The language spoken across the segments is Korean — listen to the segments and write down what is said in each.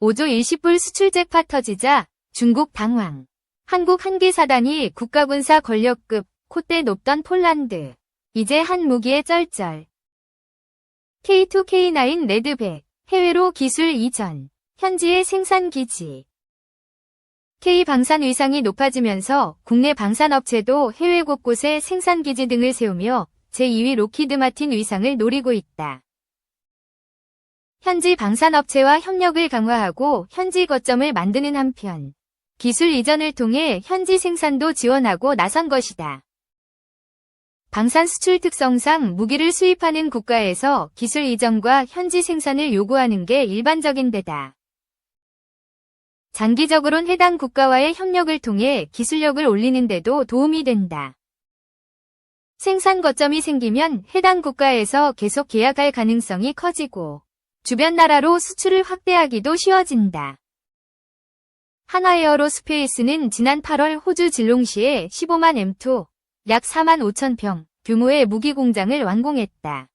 5조 10불 수출 잭팟 터지자 중국 당황. 한국 한기 사단이 국가군사 권력급 콧대 높던 폴란드. 이제 한 무기에 쩔쩔. K2K9 레드백. 해외로 기술 이전. 현지의 생산 기지. K 방산 위상이 높아지면서 국내 방산업체도 해외 곳곳에 생산 기지 등을 세우며 제2위 로키드 마틴 위상을 노리고 있다. 현지 방산업체와 협력을 강화하고 현지 거점을 만드는 한편 기술 이전을 통해 현지 생산도 지원하고 나선 것이다. 방산 수출 특성상 무기를 수입하는 국가에서 기술 이전과 현지 생산을 요구하는 게 일반적인 데다. 장기적으론 해당 국가와의 협력을 통해 기술력을 올리는 데도 도움이 된다. 생산 거점이 생기면 해당 국가에서 계속 계약할 가능성이 커지고 주변 나라로 수출을 확대하기도 쉬워진다. 한화에어로 스페이스는 지난 8월 호주 질롱시에 15만 M2, 약 4만 5천 평 규모의 무기 공장을 완공했다.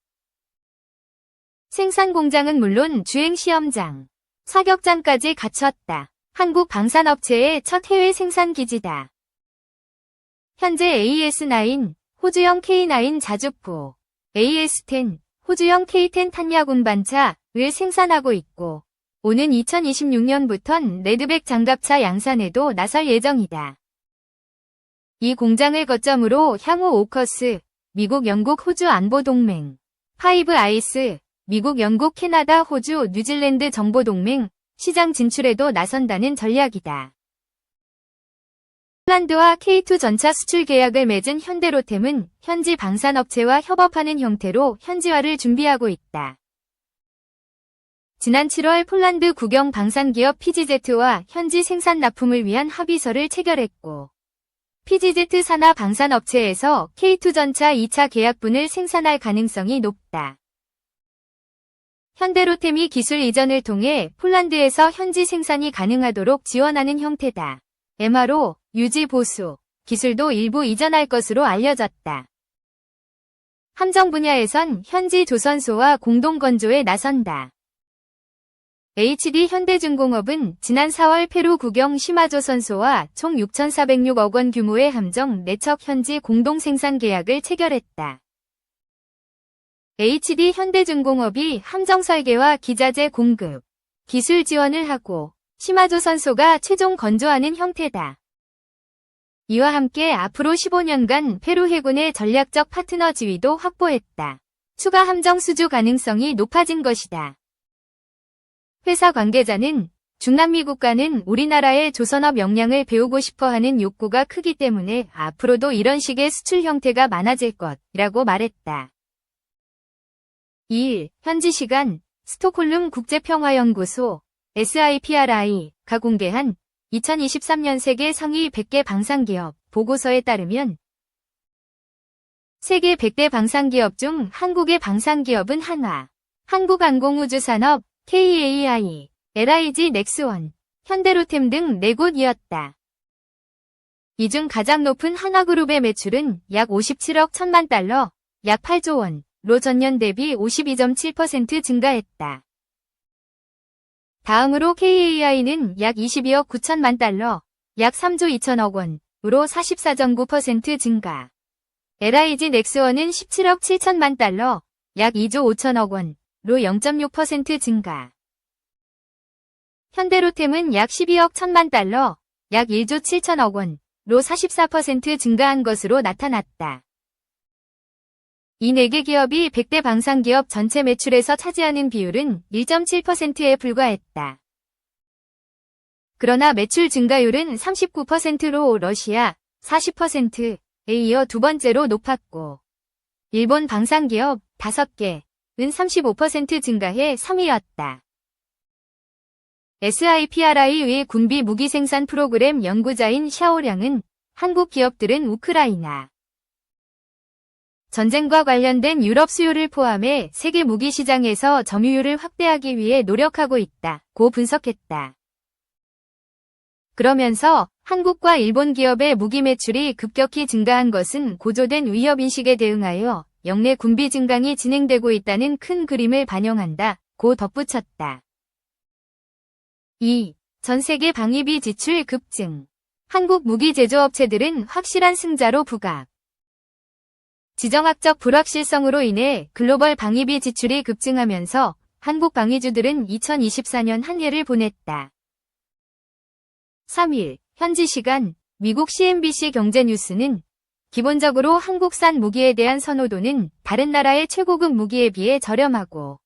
생산 공장은 물론 주행 시험장, 사격장까지 갖췄다. 한국 방산업체의 첫 해외 생산 기지다. 현재 AS9, 호주형 K9 자주포, AS10, 호주형 K10 탄약 운반차 를 생산하고 있고, 오는 2026년부턴 레드백 장갑차 양산에도 나설 예정이다. 이 공장을 거점으로 향후 오커스, 미국, 영국, 호주 안보동맹, 파이브 아이스, 미국, 영국, 캐나다, 호주, 뉴질랜드 정보동맹, 시장 진출에도 나선다는 전략이다. 폴란드와 K2 전차 수출 계약을 맺은 현대로템은 현지 방산업체와 협업하는 형태로 현지화를 준비하고 있다. 지난 7월 폴란드 국영 방산기업 PGZ와 현지 생산 납품을 위한 합의서를 체결했고, PGZ 산하 방산업체에서 K2 전차 2차 계약분을 생산할 가능성이 높다. 현대로템이 기술 이전을 통해 폴란드에서 현지 생산이 가능하도록 지원하는 형태다. MRO, 유지 보수, 기술도 일부 이전할 것으로 알려졌다. 함정 분야에선 현지 조선소와 공동 건조에 나선다. HD 현대중공업은 지난 4월 페루 국영 시마조 선소와 총 6,406억 원 규모의 함정 내척 현지 공동 생산 계약을 체결했다. HD 현대중공업이 함정 설계와 기자재 공급, 기술 지원을 하고 시마조 선소가 최종 건조하는 형태다. 이와 함께 앞으로 15년간 페루 해군의 전략적 파트너 지위도 확보했다. 추가 함정 수주 가능성이 높아진 것이다. 회사 관계자는 중남미 국가는 우리나라의 조선업 역량을 배우고 싶어 하는 욕구가 크기 때문에 앞으로도 이런 식의 수출 형태가 많아질 것이라고 말했다. 2일 현지 시간 스톡홀름 국제평화연구소 SIPRI가 공개한 2023년 세계 상위 100개 방산기업 보고서에 따르면 세계 100대 방산기업 중 한국의 방산기업은 한화, 한국항공우주산업, KAI, LIG 넥스원, 현대로템 등 4곳이었다. 이 중 가장 높은 한화그룹의 매출은 약 57억 1천만 달러, 약 8조 원, 로 전년 대비 52.7% 증가했다. 다음으로 KAI는 약 22억 9천만 달러, 약 3조 2천억 원으로 44.9% 증가. LIG 넥스원은 17억 7천만 달러, 약 2조 5천억 원으 로 0.6% 증가. 현대로템은 약 12억 1천만 달러, 약 1조 7천억 원으로 44% 증가한 것으로 나타났다. 이 4개 기업이 100대 방산기업 전체 매출에서 차지하는 비율은 1.7%에 불과했다. 그러나 매출 증가율은 39%로 러시아 40%에 이어 두 번째로 높았고, 일본 방산기업 5개 은35% 증가해 3위였다. SIPRI의 군비 무기 생산 프로그램 연구자인 샤오량은 한국 기업들은 우크라이나, 전쟁과 관련된 유럽 수요를 포함해 세계 무기 시장에서 점유율을 확대하기 위해 노력하고 있다. 고 분석했다. 그러면서 한국과 일본 기업의 무기 매출이 급격히 증가한 것은 고조된 위협 인식에 대응하여 역내 군비 증강이 진행되고 있다는 큰 그림을 반영한다. 고 덧붙였다. 2. 전 세계 방위비 지출 급증. 한국 무기 제조업체들은 확실한 승자로 부각. 지정학적 불확실성으로 인해 글로벌 방위비 지출이 급증하면서 한국 방위주들은 2024년 한 해를 보냈다. 3일 현지 시간 미국 CNBC 경제뉴스는 기본적으로 한국산 무기에 대한 선호도는 다른 나라의 최고급 무기에 비해 저렴하고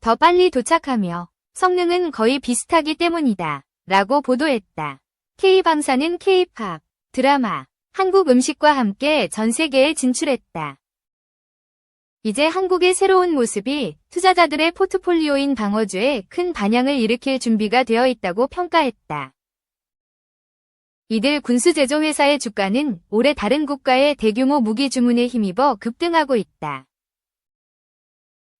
더 빨리 도착하며 성능은 거의 비슷하기 때문이다. 라고 보도했다. K방사는 K-팝, 드라마, 한국 음식과 함께 전 세계에 진출했다. 이제 한국의 새로운 모습이 투자자들의 포트폴리오인 방어주에 큰 반향을 일으킬 준비가 되어 있다고 평가했다. 이들 군수제조회사의 주가는 올해 다른 국가의 대규모 무기 주문에 힘입어 급등하고 있다.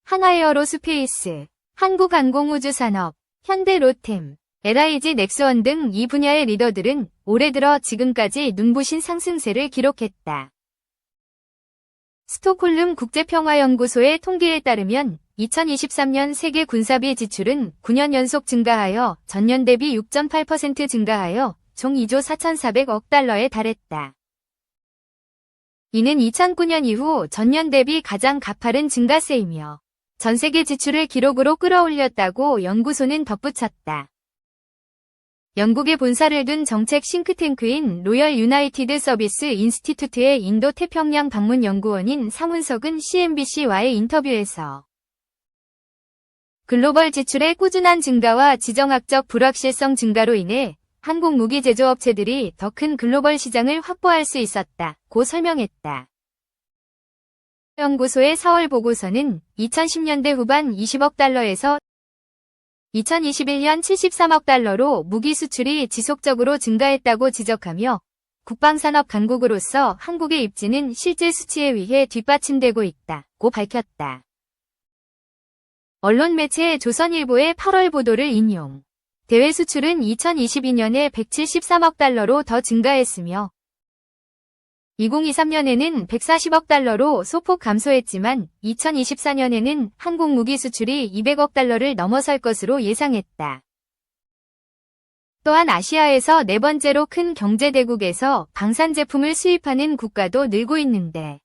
하나에어로 스페이스, 한국항공우주산업, 현대로템, LIG 넥스원 등 이 분야의 리더들은 올해 들어 지금까지 눈부신 상승세를 기록했다. 스톡홀름 국제평화연구소의 통계에 따르면 2023년 세계 군사비 지출은 9년 연속 증가하여 전년 대비 6.8% 증가하여 총 2조 4,400억 달러에 달했다. 이는 2009년 이후 전년 대비 가장 가파른 증가세이며 전 세계 지출을 기록으로 끌어올렸다고 연구소는 덧붙였다. 영국에 본사를 둔 정책 싱크탱크인 로열 유나이티드 서비스 인스티튜트의 인도 태평양 방문 연구원인 상훈석은 CNBC와의 인터뷰에서 글로벌 지출의 꾸준한 증가와 지정학적 불확실성 증가로 인해 한국 무기 제조업체들이 더 큰 글로벌 시장을 확보할 수 있었다 고 설명했다. 연구소의 4월 보고서는 2010년대 후반 20억 달러에서 2021년 73억 달러로 무기 수출이 지속적으로 증가했다고 지적하며 국방산업 강국으로서 한국의 입지는 실제 수치에 의해 뒷받침되고 있다고 밝혔다. 언론 매체 조선일보의 8월 보도를 인용. 대외 수출은 2022년에 173억 달러로 더 증가했으며 2023년에는 140억 달러로 소폭 감소했지만 2024년에는 한국 무기 수출이 200억 달러를 넘어설 것으로 예상했다. 또한 아시아에서 네 번째로 큰 경제대국에서 방산 제품을 수입하는 국가도 늘고 있는데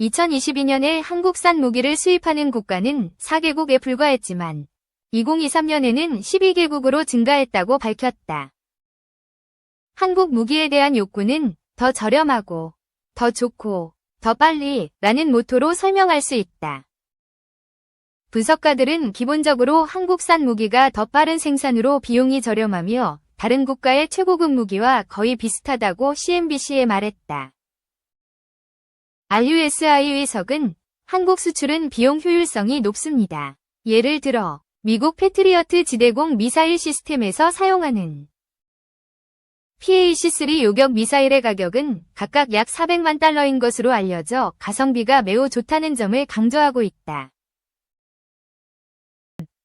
2022년에 한국산 무기를 수입하는 국가는 4개국에 불과했지만 2023년에는 12개국으로 증가했다고 밝혔다. 한국 무기에 대한 욕구는 더 저렴하고, 더 좋고, 더 빨리 라는 모토로 설명할 수 있다. 분석가들은 기본적으로 한국산 무기가 더 빠른 생산으로 비용이 저렴하며 다른 국가의 최고급 무기와 거의 비슷하다고 CNBC에 말했다. RUSI 의석은 한국 수출은 비용 효율성이 높습니다. 예를 들어 미국 패트리어트 지대공 미사일 시스템에서 사용하는 PAC-3 요격 미사일의 가격은 각각 약 400만 달러인 것으로 알려져 가성비가 매우 좋다는 점을 강조하고 있다.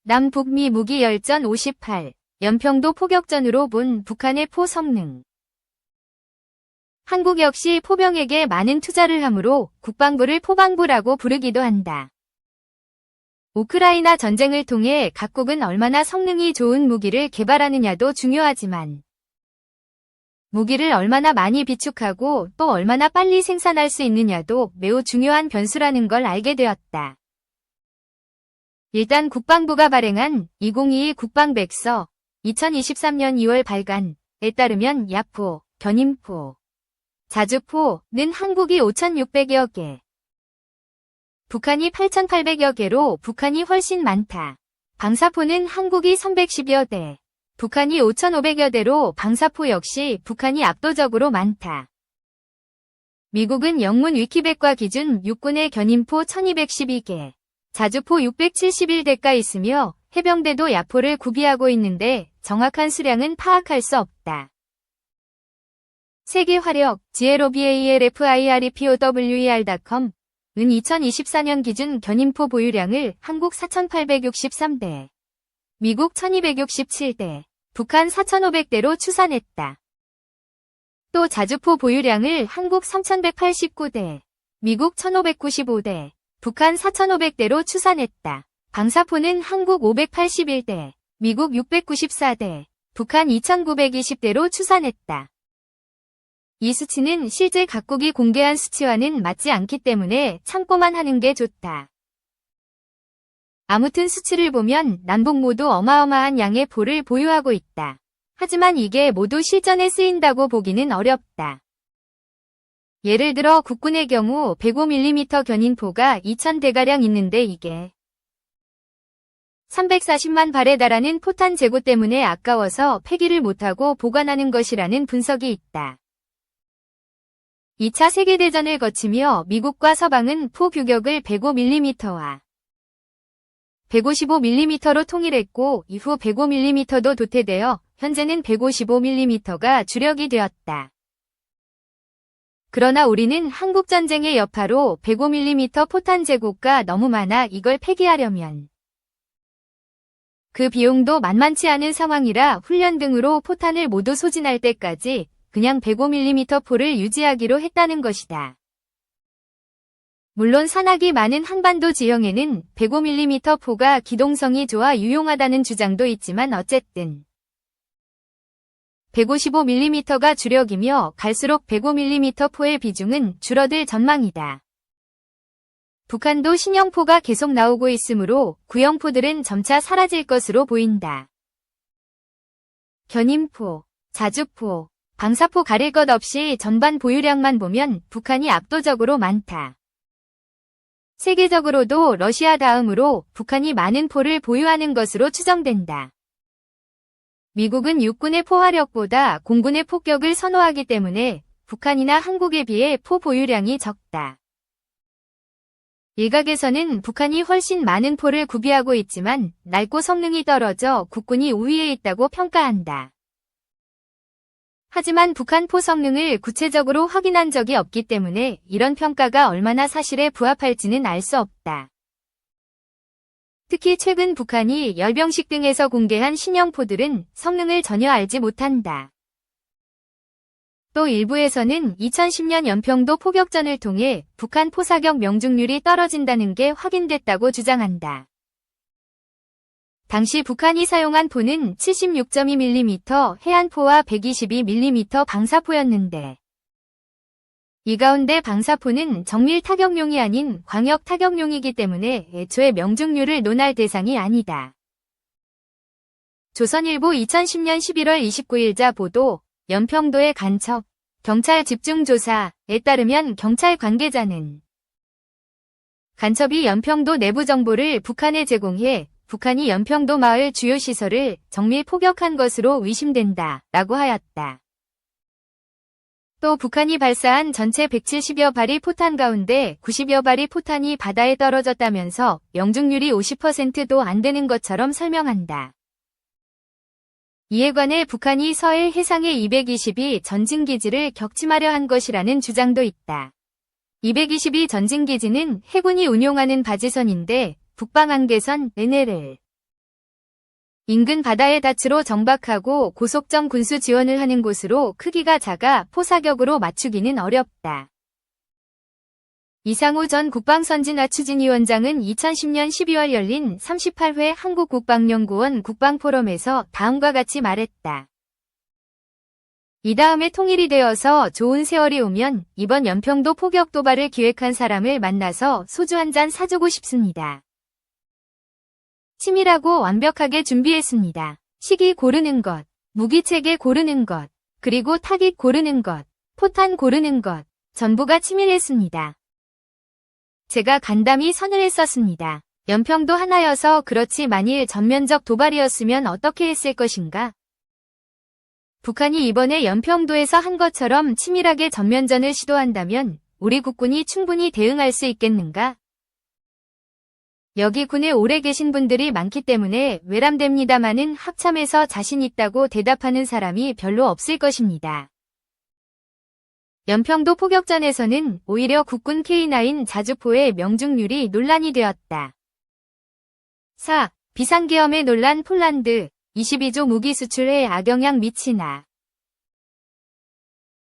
남북미 무기 열전 58, 연평도 포격전으로 본 북한의 포 성능. 한국 역시 포병에게 많은 투자를 하므로 국방부를 포방부라고 부르기도 한다. 우크라이나 전쟁을 통해 각국은 얼마나 성능이 좋은 무기를 개발하느냐도 중요하지만 무기를 얼마나 많이 비축하고 또 얼마나 빨리 생산할 수 있느냐도 매우 중요한 변수라는 걸 알게 되었다. 일단 국방부가 발행한 2022 국방백서 2023년 2월 발간에 따르면 야포, 견인포, 자주포는 한국이 5,600여 개, 북한이 8,800여 개로 북한이 훨씬 많다. 방사포는 한국이 310여 대, 북한이 5,500여 대로 방사포 역시 북한이 압도적으로 많다. 미국은 영문 위키백과 기준 육군의 견인포 1212개, 자주포 671대가 있으며 해병대도 야포를 구비하고 있는데 정확한 수량은 파악할 수 없다. 세계 화력, GLOBALFIREPOWER.com 은 2024년 기준 견인포 보유량을 한국 4,863대, 미국 1267대, 북한 4,500대로 추산했다. 또 자주포 보유량을 한국 3,189대, 미국 1,595대, 북한 4,500대로 추산했다. 방사포는 한국 581대, 미국 694대, 북한 2920대로 추산했다. 이 수치는 실제 각국이 공개한 수치와는 맞지 않기 때문에 참고만 하는 게 좋다. 아무튼 수치를 보면 남북 모두 어마어마한 양의 포를 보유하고 있다. 하지만 이게 모두 실전에 쓰인다고 보기는 어렵다. 예를 들어 국군의 경우 105mm 견인포가 2000대가량 있는데 이게 340만 발에 달하는 포탄 재고 때문에 아까워서 폐기를 못하고 보관하는 것이라는 분석이 있다. 2차 세계대전을 거치며 미국과 서방은 포 규격을 105mm와 155mm로 통일했고 이후 105mm도 도태되어 현재는 155mm가 주력이 되었다. 그러나 우리는 한국전쟁의 여파로 105mm 포탄 재고가 너무 많아 이걸 폐기하려면 그 비용도 만만치 않은 상황이라 훈련 등으로 포탄을 모두 소진할 때까지 그냥 105mm 포를 유지하기로 했다는 것이다. 물론 산악이 많은 한반도 지형에는 105mm 포가 기동성이 좋아 유용하다는 주장도 있지만 어쨌든 155mm가 주력이며 갈수록 105mm 포의 비중은 줄어들 전망이다. 북한도 신형포가 계속 나오고 있으므로 구형포들은 점차 사라질 것으로 보인다. 견인포, 자주포, 방사포 가릴 것 없이 전반 보유량만 보면 북한이 압도적으로 많다. 세계적으로도 러시아 다음으로 북한이 많은 포를 보유하는 것으로 추정된다. 미국은 육군의 포화력보다 공군의 폭격을 선호하기 때문에 북한이나 한국에 비해 포 보유량이 적다. 일각에서는 북한이 훨씬 많은 포를 구비하고 있지만 낡고 성능이 떨어져 국군이 우위에 있다고 평가한다. 하지만 북한 포 성능을 구체적으로 확인한 적이 없기 때문에 이런 평가가 얼마나 사실에 부합할지는 알 수 없다. 특히 최근 북한이 열병식 등에서 공개한 신형포들은 성능을 전혀 알지 못한다. 또 일부에서는 2010년 연평도 포격전을 통해 북한 포사격 명중률이 떨어진다는 게 확인됐다고 주장한다. 당시 북한이 사용한 포는 76.2mm 해안포와 122mm 방사포였는데 이 가운데 방사포는 정밀 타격용이 아닌 광역 타격용이기 때문에 애초에 명중률을 논할 대상이 아니다. 조선일보 2010년 11월 29일자 보도 연평도의 간첩, 경찰 집중조사에 따르면 경찰 관계자는 간첩이 연평도 내부 정보를 북한에 제공해 북한이 연평도 마을 주요 시설을 정밀 포격한 것으로 의심된다 라고 하였다. 또 북한이 발사한 전체 170여 발이 포탄 가운데 90여 발이 포탄이 바다에 떨어졌다면서 명중률이 50%도 안 되는 것처럼 설명한다. 이에 관해 북한이 서해 해상의 222 전진기지를 격침하려 한 것이라는 주장도 있다. 222 전진기지는 해군이 운용하는 바지선인데 북방한계선 NLL 인근 바다의 닻으로 정박하고 고속정 군수 지원을 하는 곳으로 크기가 작아 포사격으로 맞추기는 어렵다. 이상우 전 국방선진화 추진위원장은 2010년 12월 열린 38회 한국국방연구원 국방포럼에서 다음과 같이 말했다. 이 다음에 통일이 되어서 좋은 세월이 오면 이번 연평도 포격 도발을 기획한 사람을 만나서 소주 한 잔 사주고 싶습니다. 치밀하고 완벽하게 준비했습니다. 시기 고르는 것, 무기체계 고르는 것, 그리고 타깃 고르는 것, 포탄 고르는 것, 전부가 치밀했습니다. 제가 간담이 선을 했었습니다. 연평도 하나여서 그렇지 만일 전면적 도발이었으면 어떻게 했을 것인가? 북한이 이번에 연평도에서 한 것처럼 치밀하게 전면전을 시도한다면 우리 국군이 충분히 대응할 수 있겠는가? 여기 군에 오래 계신 분들이 많기 때문에 외람됩니다마는 합참에서 자신 있다고 대답하는 사람이 별로 없을 것입니다. 연평도 포격전에서는 오히려 국군 K9 자주포의 명중률이 논란이 되었다. 4. 비상계엄의 논란 폴란드 22조 무기 수출에 악영향 미치나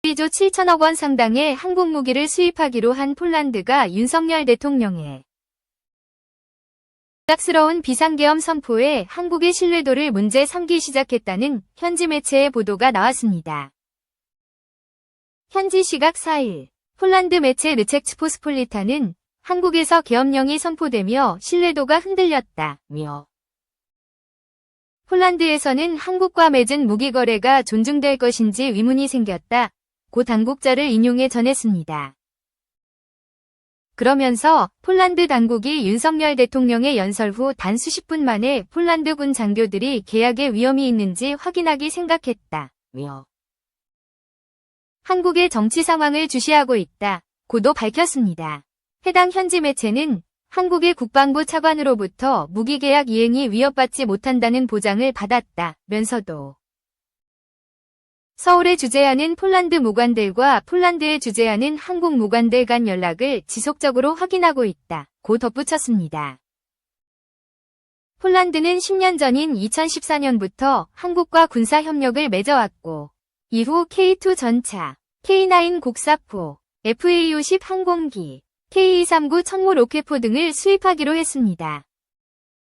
12조 7천억 원 상당의 한국 무기를 수입하기로 한 폴란드가 윤석열 대통령의 갑작스러운 비상계엄 선포에 한국의 신뢰도를 문제 삼기 시작했다는 현지 매체의 보도가 나왔습니다. 현지 시각 4일 폴란드 매체 르체츠포스폴리타는 한국에서 계엄령이 선포되며 신뢰도가 흔들렸다며 폴란드에서는 한국과 맺은 무기 거래가 존중될 것인지 의문이 생겼다. 고 당국자를 인용해 전했습니다. 그러면서 폴란드 당국이 윤석열 대통령의 연설 후 단 수십 분 만에 폴란드군 장교들이 계약에 위험이 있는지 확인하기 생각했다며 한국의 정치 상황을 주시하고 있다. 고도 밝혔습니다. 해당 현지 매체는 한국의 국방부 차관으로부터 무기 계약 이행이 위협받지 못한다는 보장을 받았다 면서도 서울에 주재하는 폴란드 무관들과 폴란드에 주재하는 한국 무관들 간 연락을 지속적으로 확인하고 있다. 고 덧붙였습니다. 폴란드는 10년 전인 2014년부터 한국과 군사 협력을 맺어왔고 이후 K2 전차, K9 곡사포, FA-50 항공기, K239 천모 로켓포 등을 수입하기로 했습니다.